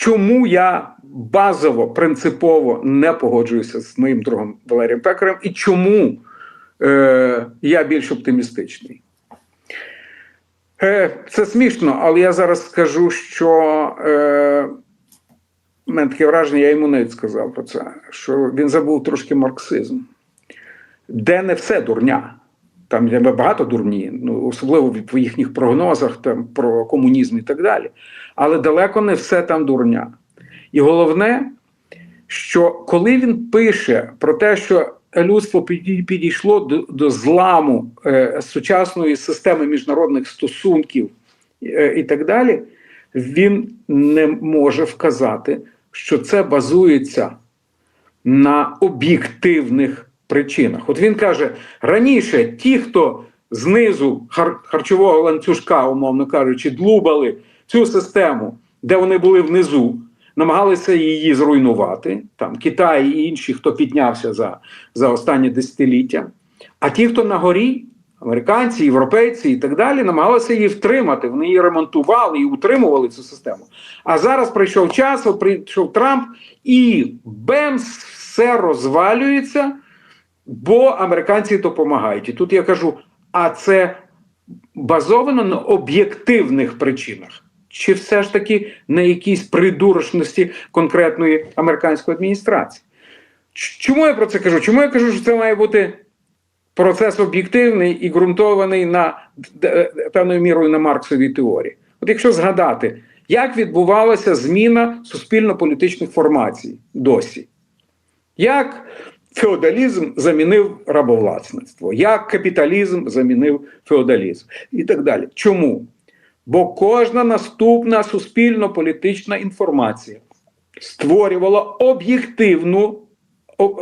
Чому я базово, принципово не погоджуюся з моїм другом Валерієм Пекарем і чому е, я більш оптимістичний? Е, Це смішно, але я зараз скажу, що е, у мене таке враження, я йому навіть сказав про це, що він забув трошки марксизм, де не все дурня. Там є багато дурні, ну особливо в їхніх прогнозах там про комунізм і так далі. Але далеко не все там дурня. І головне, що коли він пише про те, що людство підійшло до, до зламу е, сучасної системи міжнародних стосунків е, і так далі, він не може вказати, що це базується на об'єктивних причинах. От він каже: раніше ті, хто знизу хар- харчового ланцюжка, умовно кажучи, длубали цю систему, де вони були внизу, намагалися її зруйнувати. Там Китай і інші, хто піднявся за, за останні десятиліття. А ті, хто на горі, американці, європейці і так далі, намагалися її втримати. Вони її ремонтували і утримували цю систему. А зараз прийшов час, прийшов Трамп, і бемс, все розвалюється, бо американці допомагають. І тут я кажу: а це базовано на об'єктивних причинах. Чи все ж таки на якійсь придурочності конкретної американської адміністрації? Чому я про це кажу? Чому я кажу, що це має бути процес об'єктивний і ґрунтований на д- певною мірою на Марксовій теорії? От якщо згадати, як відбувалася зміна суспільно-політичних формацій досі, як феодалізм замінив рабовласництво, як капіталізм замінив феодалізм і так далі. Чому? Бо кожна наступна суспільно-політична інформація створювала об'єктивну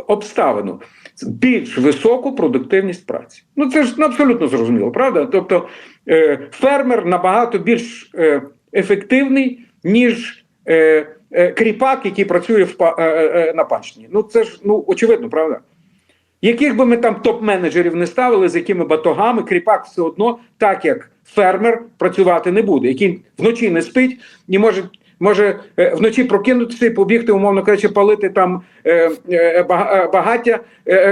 обставину, більш високу продуктивність праці. Ну це ж абсолютно зрозуміло, правда? Тобто е, фермер набагато більш е, ефективний, ніж е, кріпак, який працює на панщині. Ну це ж ну очевидно, правда? Яких би ми там топ-менеджерів не ставили, з якими батогами, кріпак все одно, так як фермер працювати не буде, який вночі не спить і може, може е, вночі прокинутися і побігти, умовно кажучи, палити там е, е, багаття,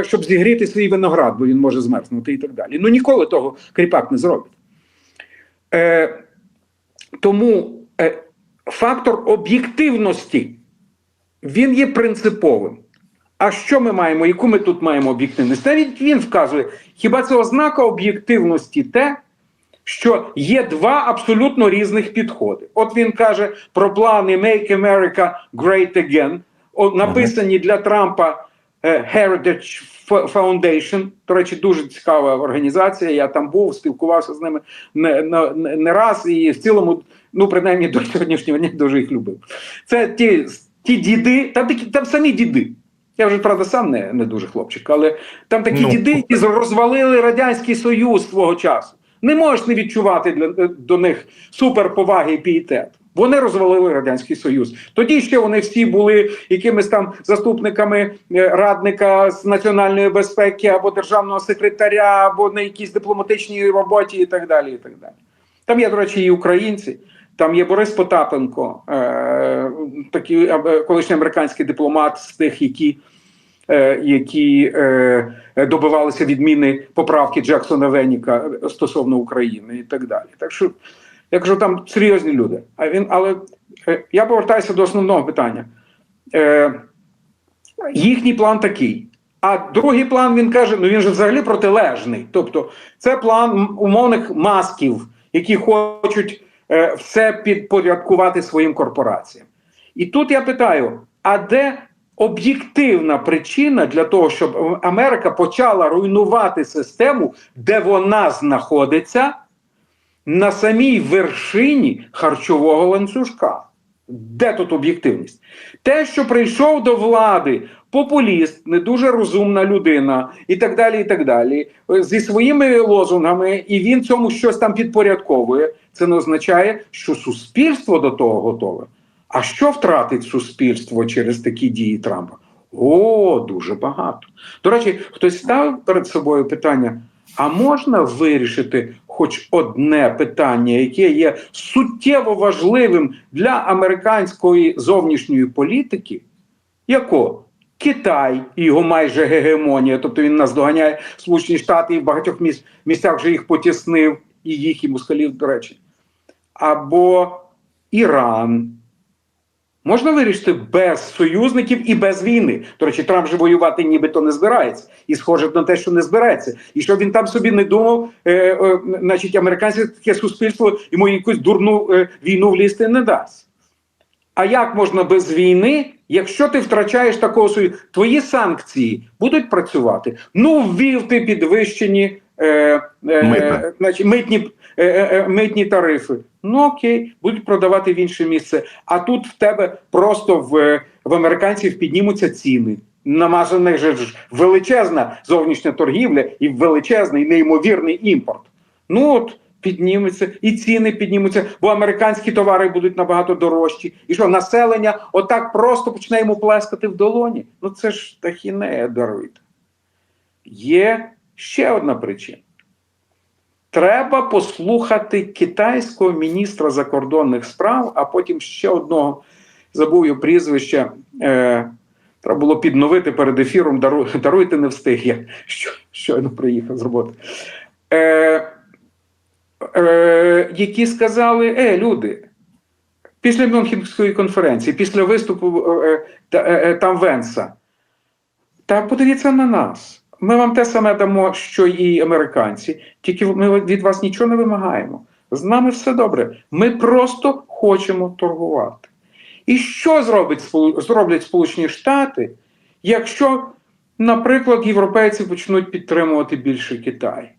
щоб зігріти свій виноград, бо він може змерзнути і так далі. Ну ніколи того кріпак не зробить. Е, тому е, фактор об'єктивності він є принциповим. А що ми маємо? Яку ми тут маємо об'єктивність? Навіть він вказує, хіба це ознака об'єктивності те, що є два абсолютно різних підходи. От він каже про плани Make America Great Again, написані для Трампа е, Heritage Foundation. До речі, дуже цікава організація. Я там був, спілкувався з ними не, не, не не раз і в цілому, ну принаймні до сьогоднішнього дня дуже їх любив. Це ті, ті діди, там такі там самі діди. Я вже правда сам не, не дуже хлопчик, але там такі Ну. діди, які розвалили Радянський Союз свого часу. Не можеш не відчувати для, до них суперповаги і пієтет. Вони розвалили Радянський Союз. Тоді ще вони всі були якимись там заступниками е, радника з національної безпеки або державного секретаря, або на якійсь дипломатичній роботі, і так далі. І так далі. Там є, до речі, і українці. Там є Борис Потапенко, е, такий е, колишній американський дипломат з тих, які, е, які е, добивалися відміни поправки Джексона Веніка стосовно України і так далі. Так що, я кажу, там серйозні люди. А він, але е, я повертаюся до основного питання. Е, їхній план такий. А другий план він каже: ну він же взагалі протилежний. Тобто, це план умовних масків, які хочуть е, все підпорядкувати своїм корпораціям. І тут я питаю: а де об'єктивна причина для того, щоб Америка почала руйнувати систему, де вона знаходиться на самій вершині харчового ланцюжка? Де тут об'єктивність? Те, що прийшов до влади популіст, не дуже розумна людина, і так далі, і так далі, зі своїми лозунгами, і він цьому щось там підпорядковує, це не означає, що суспільство до того готове. А що втратить суспільство через такі дії Трампа? О, дуже багато. До речі, хтось ставив перед собою питання: а можна вирішити хоч одне питання, яке є суттєво важливим для американської зовнішньої політики, яко Китай і його майже гегемонія, тобто він нас доганяє Сполучені Штати і в багатьох міс- місцях вже їх потіснив, і їх, і москалів, до речі, або Іран. Можна вирішити без союзників і без війни. До речі, Трамп же воювати нібито не збирається, і схоже на те, що не збирається. І що він там собі не думав, е, е, значить, американське таке суспільство йому якусь дурну е, війну влізти не дасть. А як можна без війни, якщо ти втрачаєш такого союзу? Твої санкції будуть працювати? Ну, ввів ти підвищені е, е, значить, митні, е, е, е, митні тарифи. Ну окей, будуть продавати в інше місце. А тут в тебе просто в, в американців піднімуться ціни. Намазаних же ж величезна зовнішня торгівля і величезний неймовірний імпорт. Ну от підніметься, і ціни піднімуться, бо американські товари будуть набагато дорожчі. І що населення отак просто почне йому плескати в долоні? Ну це ж тахінея даруйте. Є ще одна причина. Треба послухати китайського міністра закордонних справ, а потім ще одного забув його прізвище. Е, треба було підновити перед ефіром. Дару, даруйте, не встиг. Я що, щойно приїхав з роботи. Е, е, які сказали: е, люди, після Мюнхенської конференції, після виступу е, е, там Венса, та подивіться на нас. Ми вам те саме дамо, що і американці, тільки ми від вас нічого не вимагаємо. З нами все добре. Ми просто хочемо торгувати. І що зробить, зроблять Сполучені Штати, якщо, наприклад, європейці почнуть підтримувати більше Китай?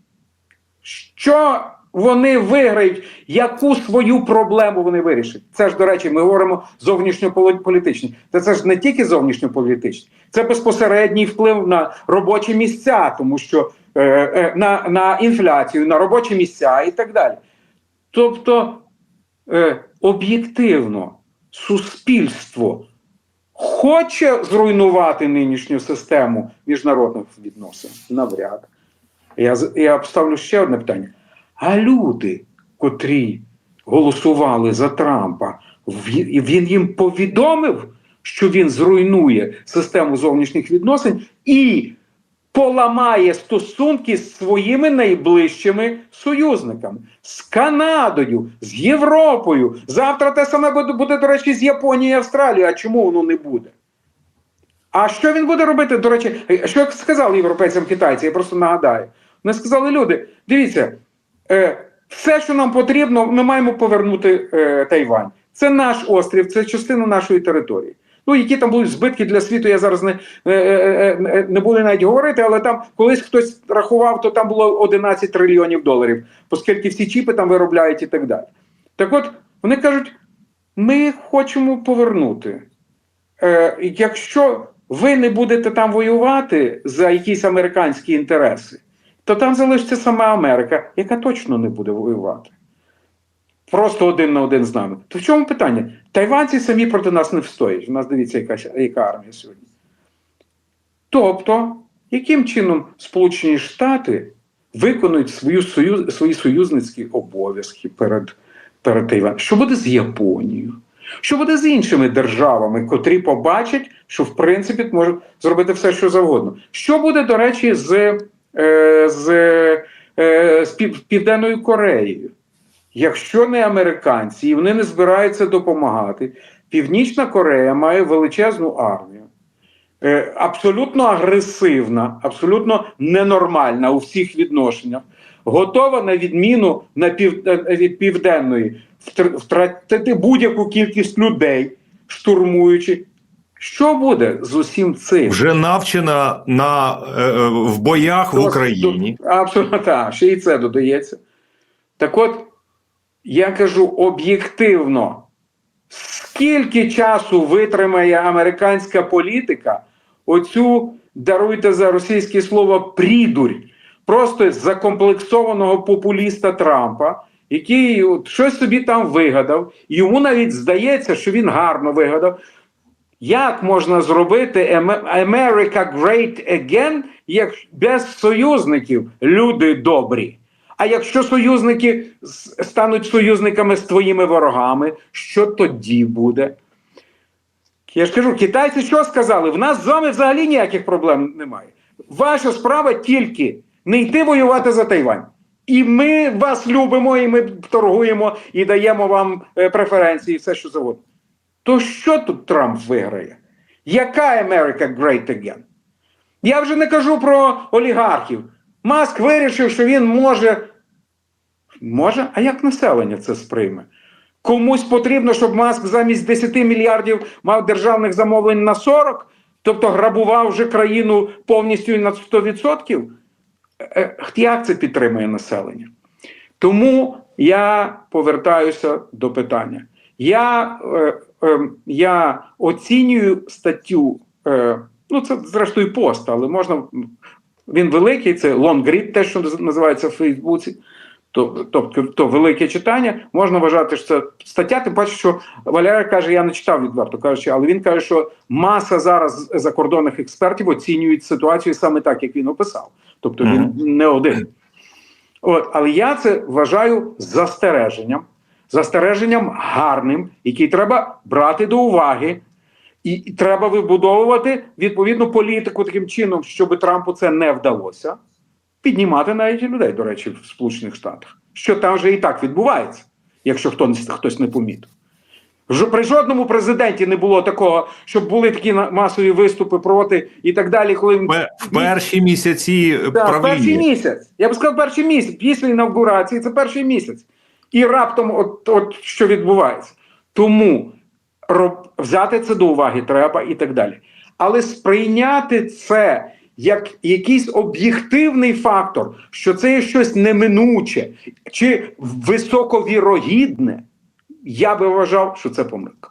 Що вони виграють, яку свою проблему вони вирішать? Це ж, до речі, ми говоримо зовнішньополітичні. Та це ж не тільки зовнішньополітичні, це безпосередній вплив на робочі місця, тому що е, е, на, на інфляцію, на робочі місця і так далі. Тобто, е, об'єктивно, суспільство хоче зруйнувати нинішню систему міжнародних відносин? Навряд. Я, я поставлю ще одне питання. А люди, котрі голосували за Трампа, він, їм повідомив, що він зруйнує систему зовнішніх відносин і поламає стосунки з своїми найближчими союзниками з Канадою, з Європою. Завтра те саме буде, до речі, з Японією і Австралією. А чому воно не буде? А що він буде робити? До речі, що сказали європейцям китайці? Я просто нагадаю. Вони сказали, люди, дивіться, все, що нам потрібно, ми маємо повернути е, Тайвань. Це наш острів, це частина нашої території. Ну, які там будуть збитки для світу, я зараз не, е, е, е, не буду навіть говорити, але там колись хтось рахував, то там було 11 трильйонів доларів, оскільки всі чіпи там виробляють і так далі. Так от, вони кажуть, ми хочемо повернути. Е, якщо ви не будете там воювати за якісь американські інтереси, то там залишиться сама Америка, яка точно не буде воювати. Просто один на один з нами. То в чому питання? Тайванці самі проти нас не встоять. У нас дивіться, яка, яка армія сьогодні. Тобто, яким чином Сполучені Штати виконують свою союз, свої союзницькі обов'язки перед, перед Тайваном? Що буде з Японією? Що буде з іншими державами, котрі побачать, що в принципі можуть зробити все, що завгодно? Що буде, до речі, з, з, е, з Південною Кореєю? Якщо не американці і вони не збираються допомагати, Північна Корея має величезну армію, е, абсолютно агресивна, абсолютно ненормальна у всіх відношеннях, готова на відміну на пів, е, від південної втратити будь-яку кількість людей, штурмуючи. Що буде з усім цим? Вже навчена на е, е, в боях в Україні. Абсолютно так, ще і це додається. Так от, я кажу об'єктивно, скільки часу витримає американська політика оцю, даруйте за російське слово, прідурь, просто закомплексованого популіста Трампа, який от щось собі там вигадав, йому навіть здається, що він гарно вигадав. Як можна зробити America Great Again, як без союзників люди добрі? А якщо союзники стануть союзниками з твоїми ворогами, що тоді буде? Я ж кажу, китайці що сказали? В нас з вами взагалі ніяких проблем немає. Ваша справа тільки не йти воювати за Тайвань. І ми вас любимо, і ми торгуємо, і даємо вам е, преференції, і все що завгодно. То що тут Трамп виграє? Яка Америка great again? Я вже не кажу про олігархів. Маск вирішив, що він може. Може, а як населення це сприйме? Комусь потрібно, щоб Маск замість 10 мільярдів мав державних замовлень на 40, тобто грабував вже країну повністю на 100%. Е, Як це підтримує населення? Тому я повертаюся до питання. Я, е, е, я оцінюю статтю, е, ну це зрештою пост, але можна. Він великий, це лонгрід, те, що називається в Фейсбуці. То- Тобто то велике читання, можна вважати, що це стаття. Тим паче, що Валерій каже, я не читав відверто кажучи, але він каже, що маса зараз закордонних експертів оцінюють ситуацію саме так, як він описав. Тобто він не один. От, але я це вважаю застереженням, застереженням гарним, який треба брати до уваги, і, і треба вибудовувати відповідну політику таким чином, щоб Трампу це не вдалося. Піднімати навіть людей, до речі, в Сполучених Штатах, що там вже і так відбувається, якщо хто, хтось не помітив. При жодному президенті не було такого, щоб були такі масові виступи проти і так далі, коли В перші місяці так, перший місяць. Я б сказав, перший місяць після інавгурації це перший місяць. І раптом, от, от що відбувається. Тому роб, взяти це до уваги треба і так далі. Але сприйняти це як якийсь об'єктивний фактор, що це є щось неминуче чи високовірогідне, я би вважав, що це помилка.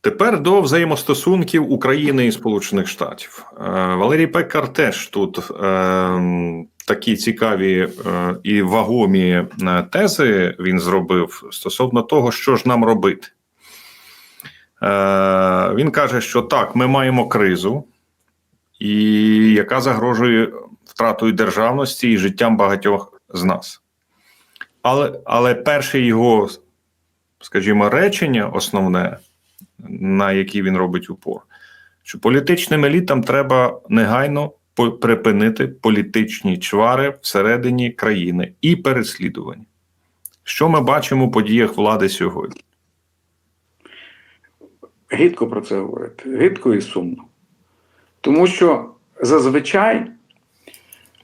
Тепер до взаємостосунків України і Сполучених Штатів. Е, Валерій Пекар теж тут е, такі цікаві е, і вагомі е, тези він зробив стосовно того, що ж нам робити. Е, він каже, що так, ми маємо кризу, і яка загрожує втратою державності і життям багатьох з нас. Але, але перше його, скажімо, речення, основне, на які він робить упор, що політичним елітам треба негайно припинити політичні чвари всередині країни і переслідування. Що ми бачимо у подіях влади сьогодні? Гидко про це говорити, гидко і сумно. Тому що зазвичай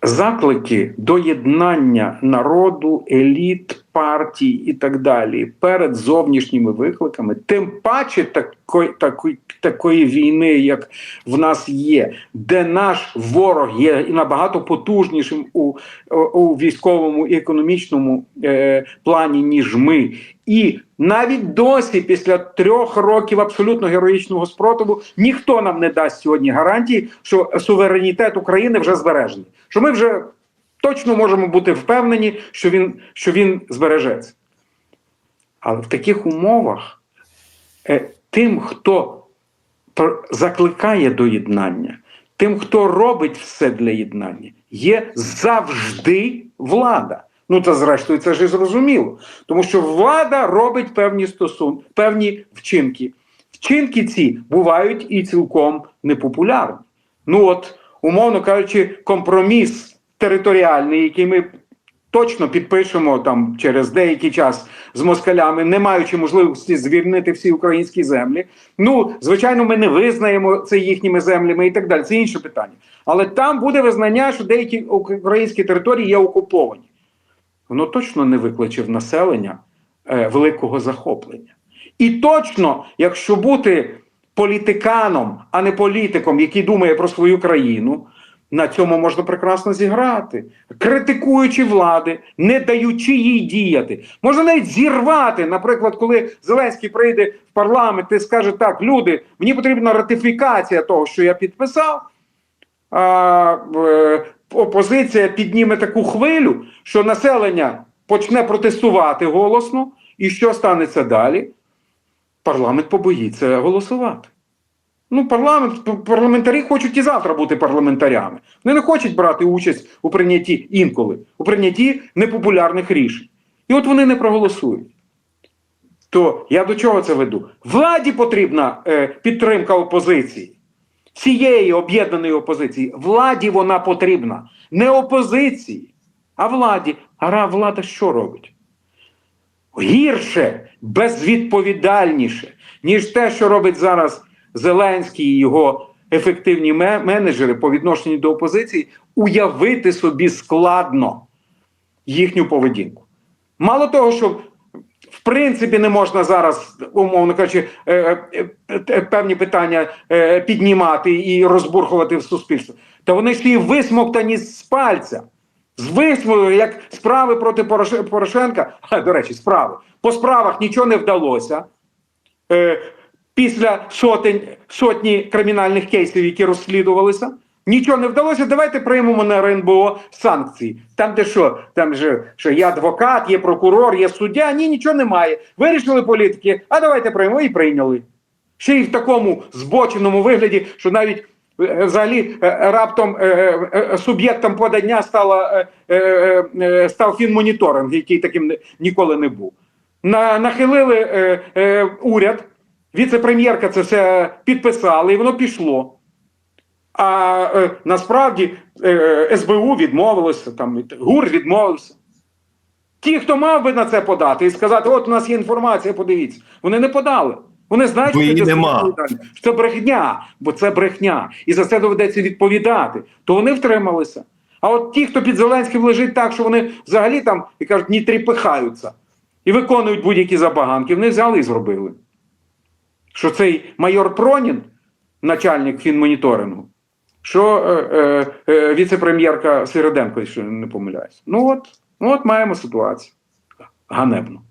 заклики до єднання народу, еліт, партій і так далі перед зовнішніми викликами, тим паче такої, такої, такої війни, як в нас є, де наш ворог є набагато потужнішим у, у військовому і економічному е, плані, ніж ми. І навіть досі, після трьох років абсолютно героїчного спротиву, ніхто нам не дасть сьогодні гарантії, що суверенітет України вже збережений. Що ми вже точно можемо бути впевнені, що він, що він збережеться. Але в таких умовах е, тим, хто закликає до єднання, тим, хто робить все для єднання, є завжди влада. Ну, та зрештою, це ж і зрозуміло. Тому що влада робить певні стосунки, певні вчинки. Вчинки ці бувають і цілком непопулярні. Ну, от, умовно кажучи, компроміс територіальний, який ми точно підпишемо там через деякий час з москалями, не маючи можливості звільнити всі українські землі. Ну, звичайно, ми не визнаємо це їхніми землями і так далі. Це інше питання. Але там буде визнання, що деякі українські території є окуповані. Воно точно не викличе в населення е, великого захоплення. І точно, якщо бути політиканом, а не політиком, який думає про свою країну, на цьому можна прекрасно зіграти, критикуючи влади, не даючи їй діяти. Можна навіть зірвати. Наприклад, коли Зеленський прийде в парламент і скаже: так, люди, мені потрібна ратифікація того, що я підписав. А, е, опозиція підніме таку хвилю, що населення почне протестувати голосно, і що станеться далі? Парламент побоїться голосувати. Ну, парламент, парламентарі хочуть і завтра бути парламентарями. Вони не хочуть брати участь у прийнятті інколи, у прийнятті непопулярних рішень. І от вони не проголосують. То я до чого це веду? Владі потрібна е, підтримка опозиції. Цієї об'єднаної опозиції. Владі вона потрібна. Не опозиції, а владі. А влада що робить? Гірше, безвідповідальніше, ніж те, що робить зараз Зеленський і його ефективні менеджери по відношенню до опозиції, уявити собі складно їхню поведінку. Мало того, що в принципі не можна зараз, умовно кажучи, е, е, е, певні питання піднімати і розбурхувати в суспільство. Та вони ж і висмоктані з пальця. З висмою, як справи проти Порошенка, Ха, до речі, справи. По справах нічого не вдалося. Після сотень, сотні кримінальних кейсів, які розслідувалися, нічого не вдалося. Давайте приймемо на РНБО санкції. Там де що? Там же що є адвокат, є прокурор, є суддя. Ні, нічого немає. Вирішили політики, а давайте приймемо і прийняли. Ще й в такому збоченому вигляді, що навіть е, взагалі е, раптом е, е, суб'єктом подання стала, став фінмоніторинг, який таким ніколи не був. Нахилили уряд, віце-прем'єрка це все підписала, і воно пішло. А е, насправді е, СБУ відмовилося, там ГУР відмовився. Ті, хто мав би на це подати і сказати, от у нас є інформація, подивіться, вони не подали. Вони знають, що це нема. що це брехня, бо це брехня. І за це доведеться відповідати. То вони втрималися. А от ті, хто під Зеленським лежить так, що вони взагалі там і кажуть, ні тріпихаються і виконують будь-які забаганки, вони взяли і зробили. Що цей майор Пронін, начальник фінмоніторингу, що е, е, е, віце-прем'єрка Середенко, якщо не помиляюсь. Ну от, ну от маємо ситуацію. Ганебно.